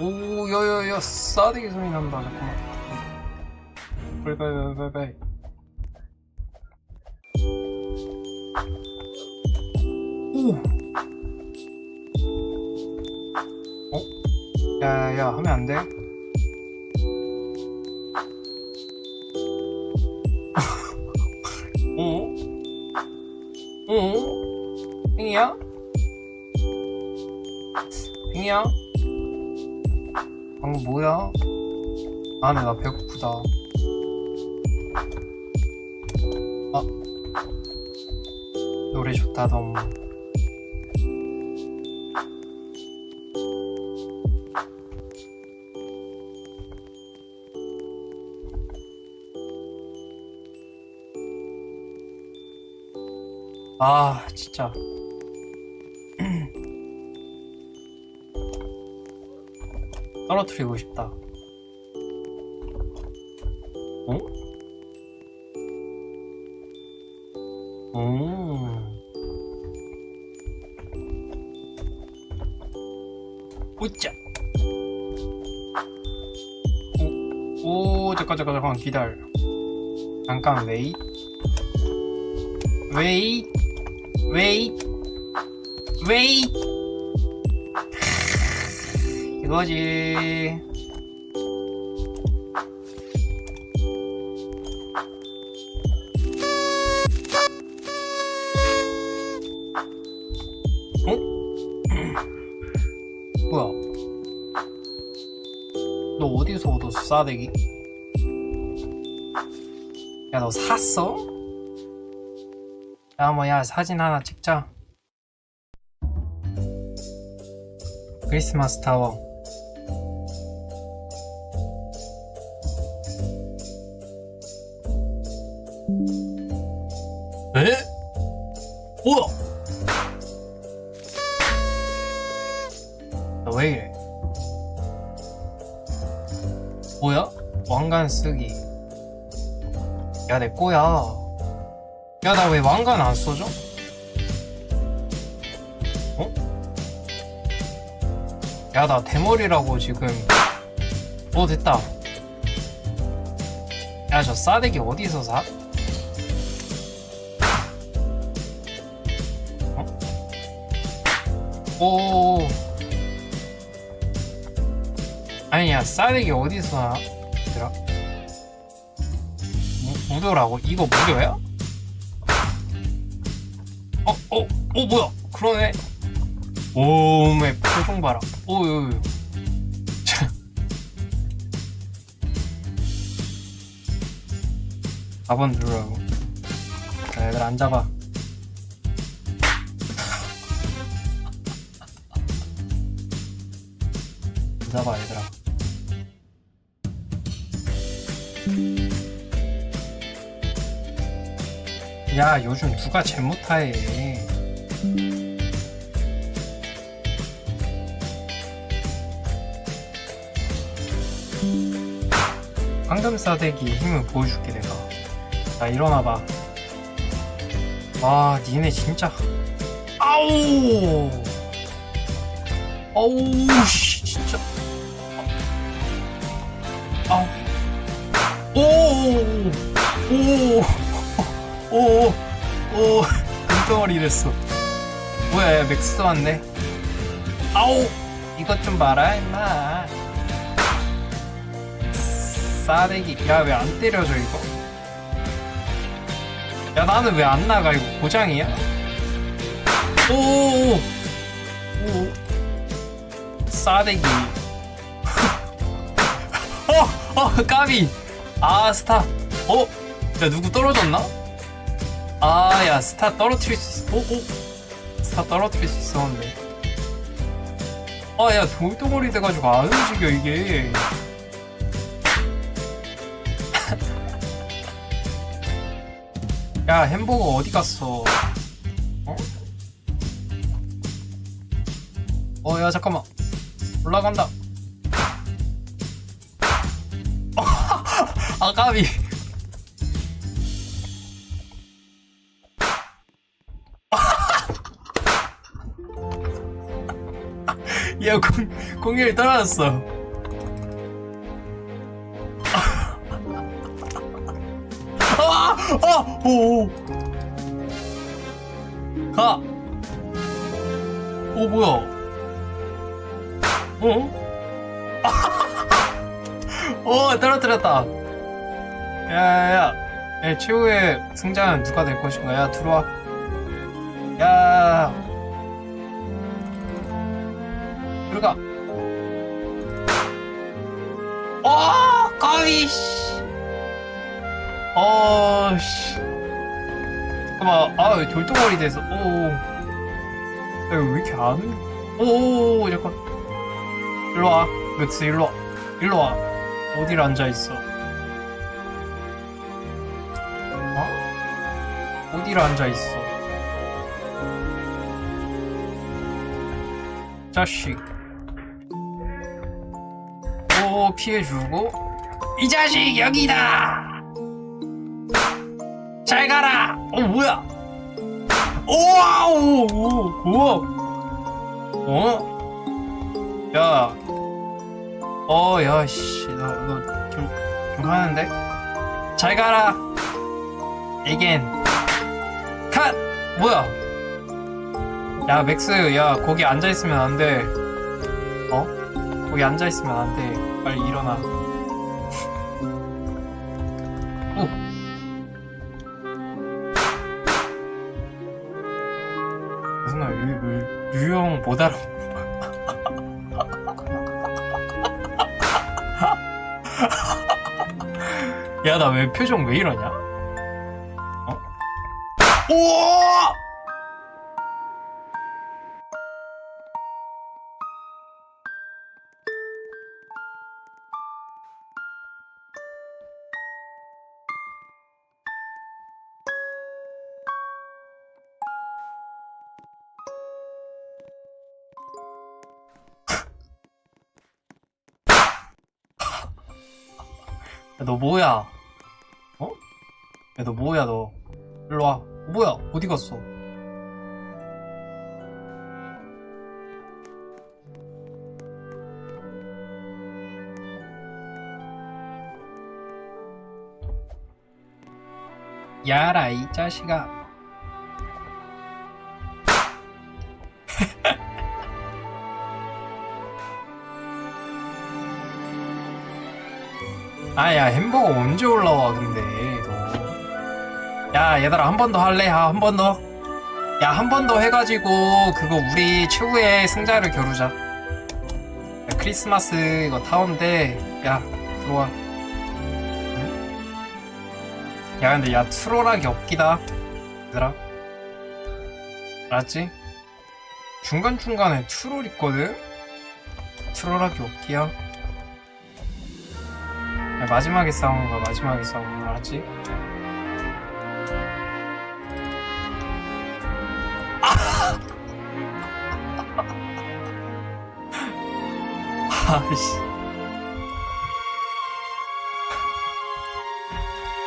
오, 야 야 야, 싸대기 소리 난다. 잠깐만. 빨리. 오. 어? 야야야, 하면 안 돼. 어? 어? 팽이야? 팽이야? 방금 뭐야? 아, 근데 나 배고프다. 아. 노래 좋다, 너무. 아, 진짜. 떨어뜨리고 싶다. 어? 음. 오짜. 오, 오, 잠깐, 잠깐, 잠깐, 기다려. 잠깐, 웨이. 웨이. 웨이. 웨이. 이거지. 어? 뭐야? 싸대기? 야, 너 샀어? 야, 뭐, 야, 사진 하나 찍자. 크리스마스 타워. 쓰기. 야, 내 거야. 야, 나 왜 왕관 안 써줘? 어? 야, 나 대머리라고 지금. 어, 됐다. 야, 저 싸대기 어디서 사? 어? 오. 아니야, 싸대기 어디서 사? 무, 무료라고? 이거 무료야? 어, 어, 어, 뭐야? 그러네. 오, 매 표정 봐라. 오, 요, 요. 자. 4번 누르라고. 자, 얘들 앉아봐. 앉아봐, 얘들아. 야, 요즘 누가 제 못하해. 황금 싸대기 힘을 보여줄게 내가. 자 일어나봐. 와 니네 진짜. 아우! 아우 씨 진짜. 아우 오오오 오오 금덩어리 됐어. 뭐야 야, 맥스도 왔네. 아우 이것 좀 봐라 임마. 싸대기. 야 왜 안 때려져 이거? 야 나는 왜 안 나가? 이거 고장이야? 오오오 오 싸대기. 어! 어 까비. 아 스타 어? 야 누구 떨어졌나? 아 야 스타 떨어뜨릴 수 있어 오 오. 스타 떨어뜨릴 수 있었는데 아야 돌덩어리 돼가지고 안 움직여 이게 야 햄버거 어디 갔어? 어? 어, 야 잠깐만 올라간다. 아 까비. 야, 공, 공격이 떨어졌어. 아! 아! 오! 오. 가! 오, 뭐야? 어? 오, 떨어뜨렸다. 야, 야, 야. 야, 최후의 승자는 누가 될 것인가? 야, 들어와. 야. 들어가. 어, 까비, 씨. 어, 씨. 잠깐만, 아, 왜 돌덩어리 돼서, 오. 야, 왜 이렇게 안 해? 오, 오, 잠깐. 일로 와. 맥스, 일로 와. 일로 와. 어디를 앉아있어? 어? 어디를 앉아있어? 자식. 오, 피해주고. 이 자식, 여기다! 잘 가라! 어, 뭐야? 우와, 오, 오, 우와! 어? 야. 어, 야, 씨. 너, 너, 좀, 좀 하는데? 잘 가라! 에겐. 컷! 뭐야? 야, 맥스, 야, 거기 앉아있으면 안 돼. 어? 거기 앉아있으면 안 돼. 빨리 일어나. 오! 무슨 말, 유, 유, 유형 못 알아. 야, 나 왜 표정 왜 이러냐? 어? 우 야, 너 뭐야? 어? 야, 너 뭐야, 너? 일로 와. 뭐야? 어디 갔어? 야라, 이 자식아. 아 야 햄버거 언제 올라와 근데 너. 야 얘들아 한 번 더 할래? 야 한 번 더. 야 한 번 더 해가지고 그거 우리 최후의 승자를 겨루자. 야, 크리스마스 이거 타운데 야 들어와. 응? 야 근데 야 트롤하기 없기다 얘들아. 알았지? 중간중간에 트롤 있거든? 트롤하기 없기야. 야, 마지막에 싸우는 거야 마지막에 싸우는 거 알았지? 아이씨.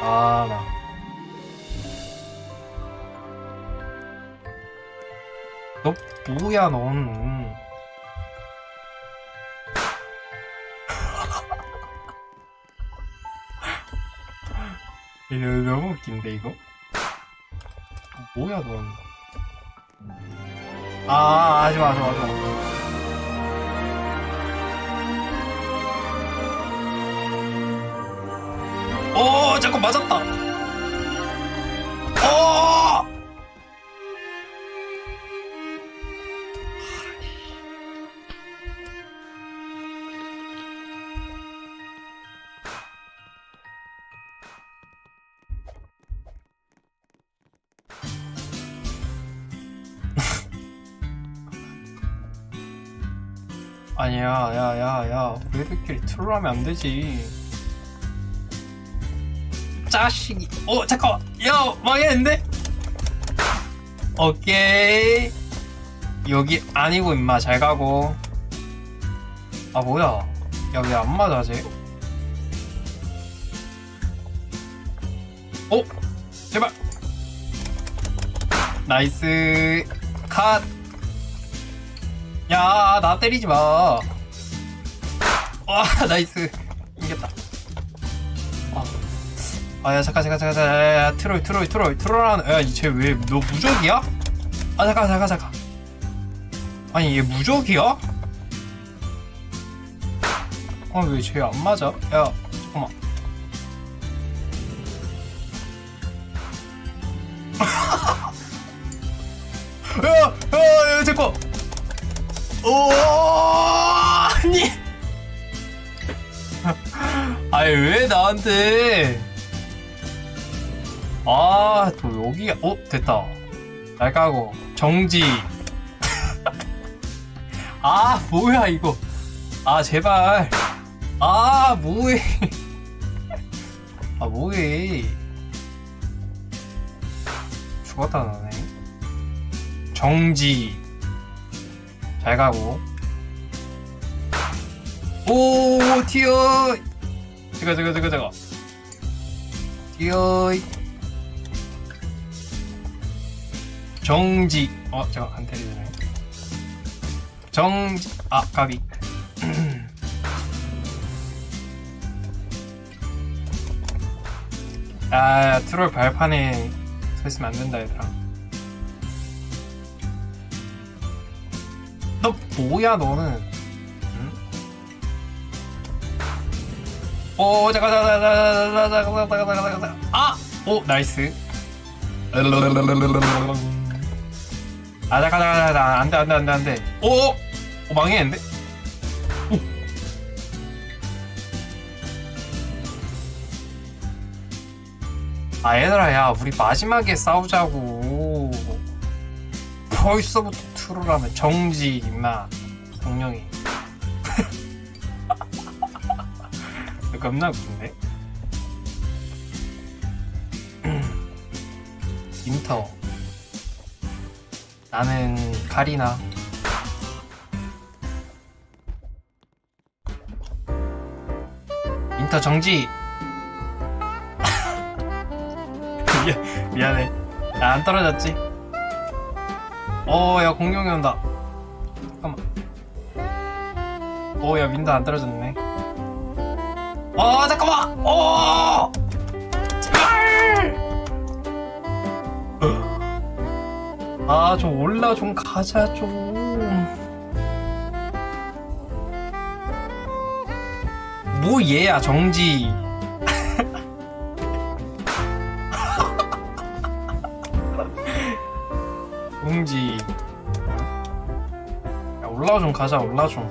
아나. 너 뭐야 넌 이거 너무 웃긴데 이거? 뭐야 넌? 아 하지마 하지마 하지마 오 잠깐 맞았다 트롤 하면 안 되지. 자식이 어 잠깐만. 야 망했는데? 오케이. 여기 아니고 임마. 잘 가고. 아 뭐야? 야 왜 안 맞아 쟤 어? 제발. 나이스. 컷. 야, 나 때리지 마. 와, 나이스. 이겼다. 아, 아, 야, 잠깐, 잠깐, 잠깐, 잠깐. 야, 야, 트롤, 트롤, 트롤, 트롤하는. 야, 쟤 왜, 너 무적이야? 아, 잠깐, 잠깐, 잠깐. 아니, 얘 무적이야? 아, 왜 쟤 안 맞아? 야, 잠깐만. 야, 야, 야, 잠깐. 오, 아니. 아니 왜 나한테? 아, 또 여기가 어 됐다. 날 까고 정지. 아 뭐야 이거? 아 제발. 아 뭐해? 아 뭐해? 죽었다 너네. 정지. 잘 가고. 오 튀어. 잠깐 잠깐 잠깐 잠깐. 튀어. 정지. 어 잠깐 안 때리네. 정지. 아 가비. 아 트롤 발판에 서 있으면 안 된다 얘들아. 너 뭐야 너는? 어, 아! 오 잠깐 잠깐 잠깐 잠깐 잠깐 잠깐 잠깐 아오 나이스. 아 잠깐 잠깐 잠깐 안돼 안돼 안돼 안돼. 오, 오 망했는데? 아 얘들아 야 우리 마지막에 싸우자고. 벌써부터 트롤하면 정지 임마. 정령이. 겁나 웃긴데 인터 나는 카리나 인터 정지 미안, 미안해 나 안 떨어졌지 어, 야, 공룡이 온다. 잠깐만. 오, 야, 민다 안 떨어졌네. 어, 잠깐만! 어! 제발! 아, 좀 올라 좀 가자, 좀. 뭐, 얘야, 정지. 공지 야 올라와 좀 가자 올라 좀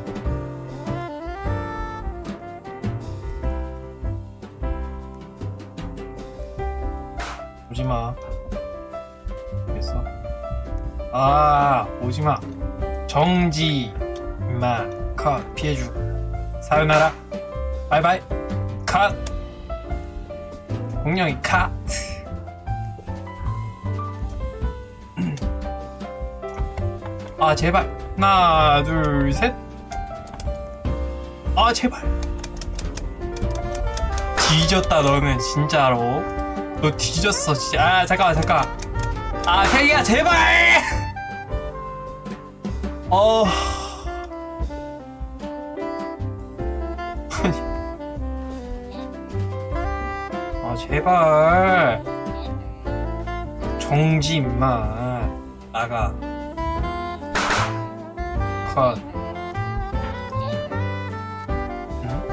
아 오지마 정지. 임마 컷. 피해주고 사요나라. 바이바이. 컷. 공룡이 컷. 아 제발. 하나 둘 셋 아 제발. 뒤졌다 너는 진짜로. 너 뒤졌어 진짜. 아 잠깐만 잠깐 아 태기야 제발 어아 제발 정지 임마 나가 컷. 응?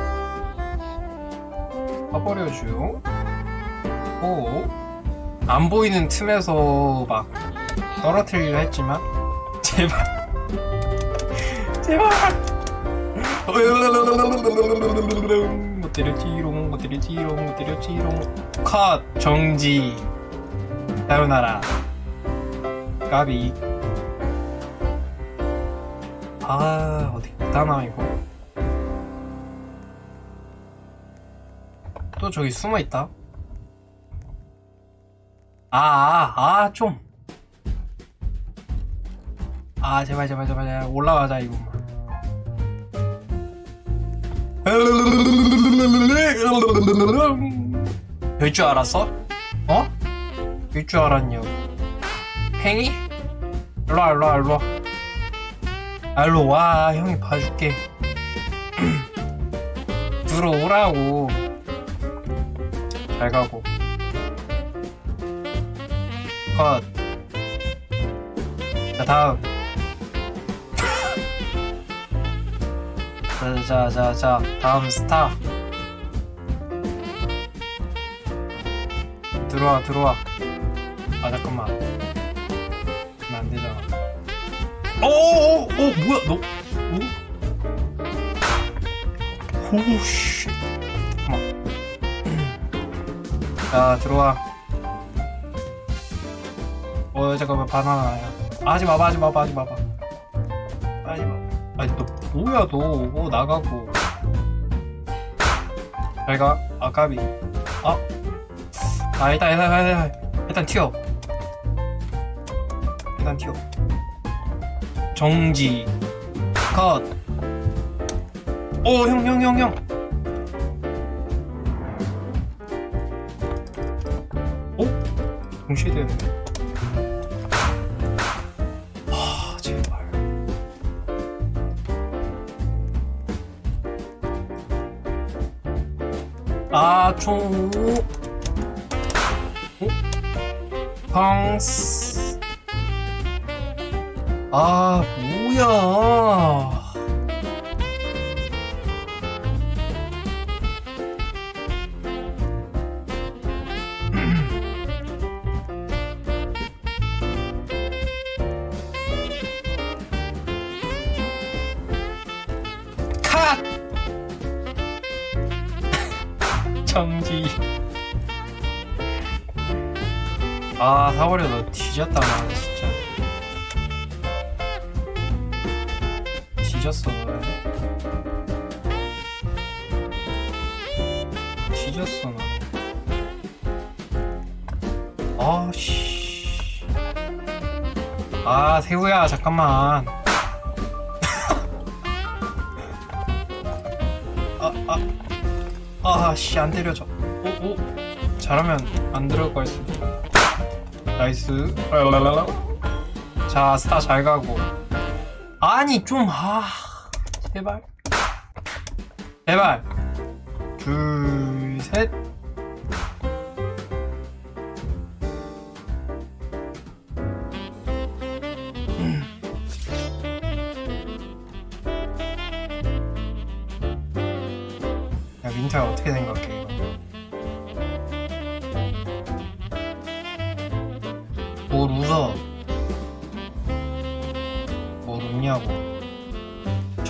꺼버려줘. 오. 안 보이는 틈에서 막 떨어뜨리려 했지만 제발 제발 못 때렸지롱 못 때렸지롱 못 때렸지롱 컷 정지. 사요나라. 까비. 아 어디? 있다나 이거. 또 저기 숨어 있다? 아아아 좀. 아 제발 제발 제발 제발. 올라가자 이거 될 줄 알았어? 어? 될 줄 알았냐고. 팽이? 일로와 일로와 일로와. 알로 와 형이 봐줄게. 들어오라고. 잘 가고. 컷자 다음 자자 자 자 다음 스타 들어와 들어와. 아 잠깐만. 그러면 안 되잖아. 오오오 뭐야 너? 오? 오씨. 잠깐만 자 들어와. 어 잠깐만 바나나야. 하지 마봐 하지 마봐 하지 마봐 하지 마 아니 너 뭐야 너. 오고 나가고. 잘가. 아까비. 아. 아 일단 일단 일단 일단, 튀어. 일단 튀어. 정지. 컷오형 형 형 형. 오? 동시에 되는데 총 어? 펑스 아 뭐야 사버려 너 뒤졌다 나 진짜. 뒤졌어 너. 뒤졌어 너. 아씨. 아 세우야 잠깐만. 아아. 아씨 안 때려져 오오. 잘하면 안 들어갈 거였어 나이스. 자 스타 잘 가고. 아니 좀 아 제발. 제발. 둘 셋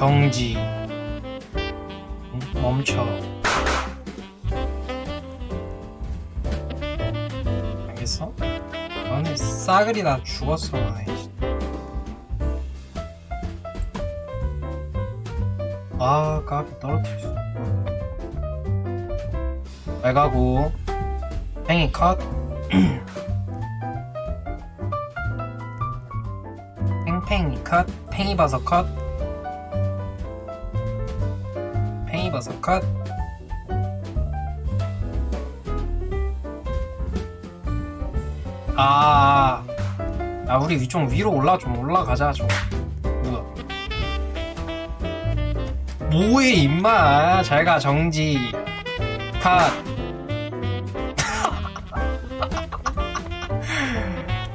정지 응? 멈춰 알겠어? 너네 싸그리 다 죽었어 아이씨. 아 까비 떨어뜨렸어 잘 가고 행이 컷 팽팽이 컷 팽이버섯 컷 팽이버섯 컷. 아, 아. 우리 위좀 위로 올라 좀 올라가자 좀. 뭐야 뭐해 임마. 잘가 정지. 컷.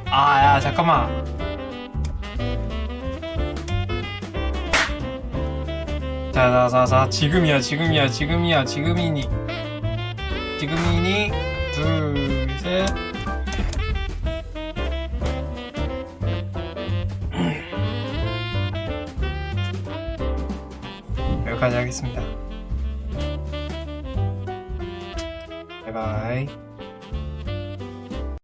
아, 야, 잠깐만. 자, 자, 자, 자, 지금이야, 지금이야, 지금이야, 지금이니. 지금이니. 둘, 셋. 여기까지 하겠습니다. 바이바이.